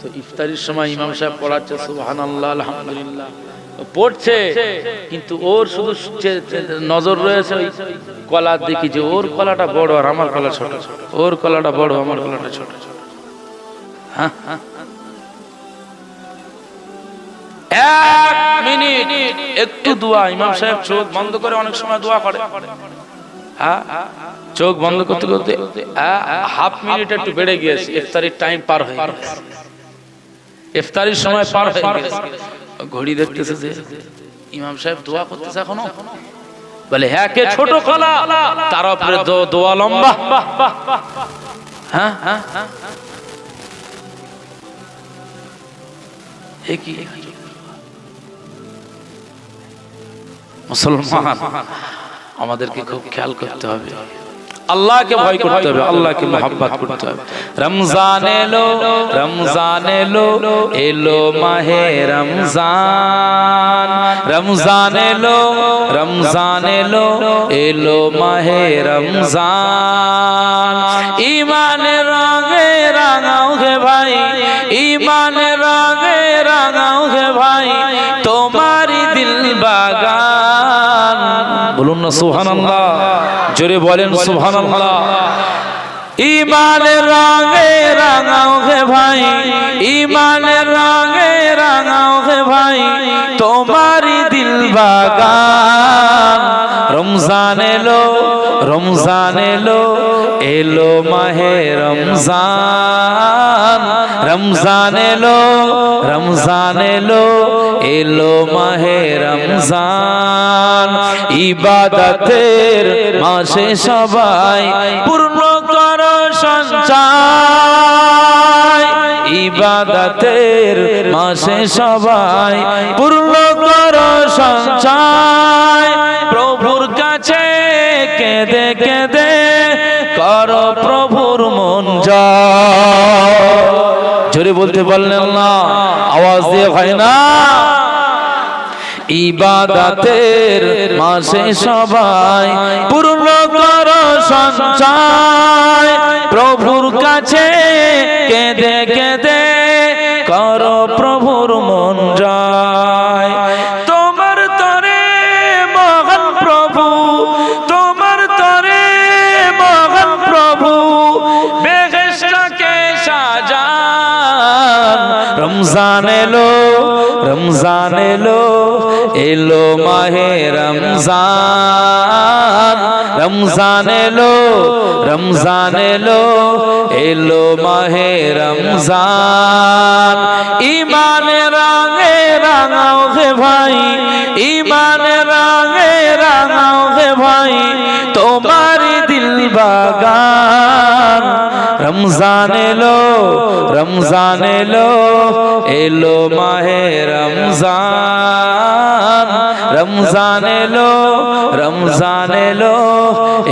তো ইফতারির সময় ইমাম সাহেব পড়াচ্ছে, সুবহানাল্লাহ, আলহামদুলিল্লাহ। পড়ছে, কিন্তু ওর শুধু নজর রয়েছে ওই কলার দিকে যে ওর কলাটা বড় আর আমার কলা ছোট। ওর কলাটা বড়, আমার কলাটা ছোট। হ্যাঁ হ্যাঁ। এক মিনিট, একটু দোয়া। ইমাম সাহেব চোখ বন্ধ করে অনেক সময় দোয়া করে। হ্যাঁ চোখ বন্ধ করতে করতে হাফ মিনিট একটু বেড়ে গিয়েছে। ইফতারির টাইম পার হয়ে গেছে ইফতারির সময় পার হয়ে গেছে। ঘড়ি দেখতেছে যে ইমাম সাহেব দোয়া করতেছে এখনও। বলে হ্যাঁ কে ছোট কলা তার উপরে দোয়া লম্বা। হ্যাঁ? হ্যাঁ হ্যাঁ কি? মুসলমান। আমাদেরকে খুব খেয়াল করতে হবে। আল্লাহকে ভয় করতে হবে আল্লাহকে মোহাব্বত করতে হবে। রমজান এলো রমজান এলো এলো মাহে রমজান। রমজান এলো রমজান এলো এলো মাহে রমজান। ইমানের রঙে রাঙাও হে ভাই ইমানের রঙে রাঙাও হে ভাই। তোমারই দিল বাগান বলুন না, সুবহানাল্লাহ। জোরে বলেন, সুবহানাল্লাহ। ইমানের রঙে রাঙাও হে ভাই, ইমানের রঙে রাঙাও হে ভাই, তোমারই দিল বাগান। রমজান এলো রমজান এলো এলো মাহে রমজান। রমজান এলো রমজান এলো এলো মাহে রমজান। ইবাদতের মাসে সবাই পূর্ণ করো সঞ্চয় ইবাদতের মাসে সবাই পূর্ণ কর সঞ্চয় প্রভুর কাছে কেঁদে কেঁদে কর প্রভুর মন জয়। জোরে বলতে পারলেন না। আওয়াজ দিয়ে হয় না। ইবাদাতের মাসে সবাই পূর্ণ কর সঞ্চয়। প্রভুর কাছে কেঁদে কেঁদে কর প্রভুর মন জয় তোমার তরে মহান প্রভু তোমার তরে মহান প্রভু বেহেশটাকে সাজান রমজান এলো রমজান এলো এলো মাহে রমজান। রমজান এলো রমজান এলো এলো মাহে রমজান। ইমানে রঙে রাঙাও হে ভাই, ইমানে রঙে রাঙাও হে ভাই তোমার দিল বাগান। রমজান এলো রমজান এলো এলো মাহে রমজান রমজান এলো রমজান এলো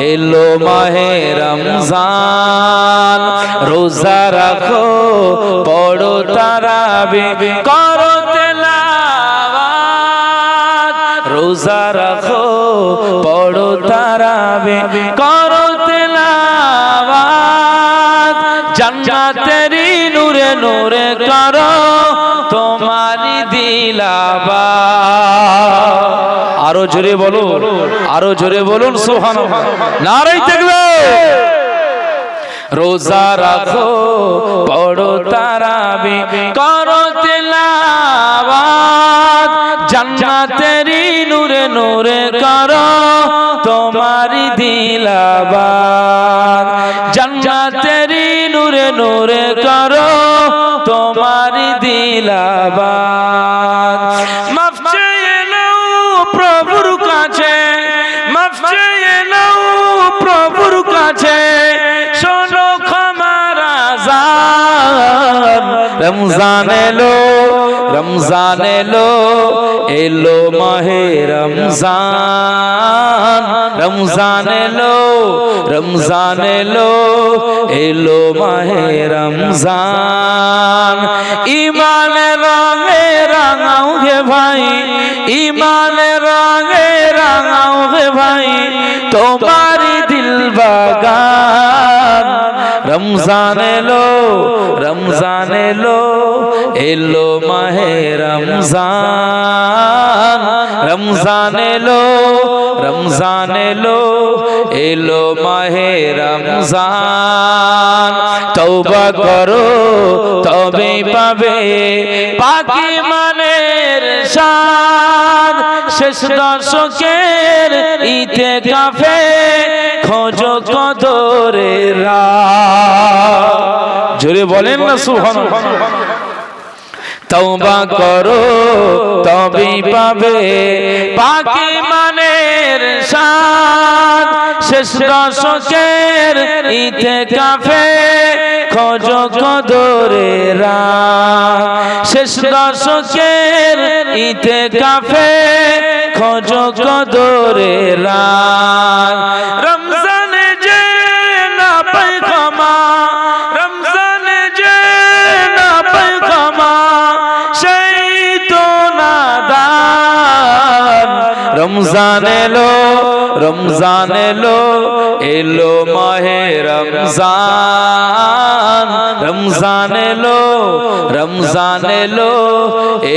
এলো মাহে রমজান রোজা রাখো পড়ো তারাবি করো তেলাওয়াত রোজা রাখো পড়ো তারাবি জান্নাতেরই নূরে নূরে করো তোমারি দিলাবা। আরও জোরে বলুন, আরও জোরে বলুন, সুবহানাল্লাহ। নারাই থাকবে রোজা রাখো, পড়ো তারাবি, করো তেলাওয়াত। জান্নাতেরই নূরে নূরে করো তোমারি দিলাবাদ দিলাবাদ মাফ চেয়ে নাও প্রভুর কাছে। মাফ চেয়ে নাও প্রভুর কাছে। শোনো ক্ষমার আজান। রমজান এলো। রমজান এলো এলো মাহে রমজান। রমজান এলো রমজান এলো এলো মাহে রমজান। ইমান রঙে রাঙাও হে ভাই, ইমান রঙে রাঙাও হে ভাই। তোমারি রমজান এলো রমজান এলো এলো মাহে রমজান রমজান এলো রমজান এলো এলো মাহে রমজান। তওবা করো তবে পাবে পাকি মানের শান। শেষ দশকের ইতে কাফে খোঁজ কদরে জোরে বলেন না সুহান তওবা করো, তবে পাবে পাকি মানের শান শেষ দশকের ইতে কাফে খোঁজ কদরে রা শেষ দশকের ইতে কাফে খোঁজ কদরে রমজানে রমজান এলো রমজান এলো এলো মাহে রমজান। রমজান এলো রমজান এলো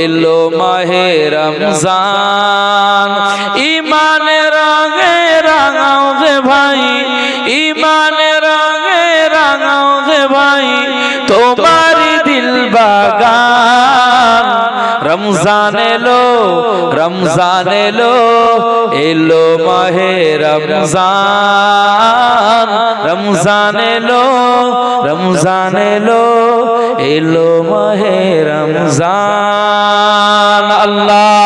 এলো মাহে রমজান। ইমানে রঙে রাঙাও গে ভাই ইমানে রঙে রাঙাও গে ভাই তোমারি দিল বাগান রমজান এলো রমজান এলো এলো মাহে রমজান। রমজান এলো রমজান এলো এলো মাহে রমজান। আল্লাহ।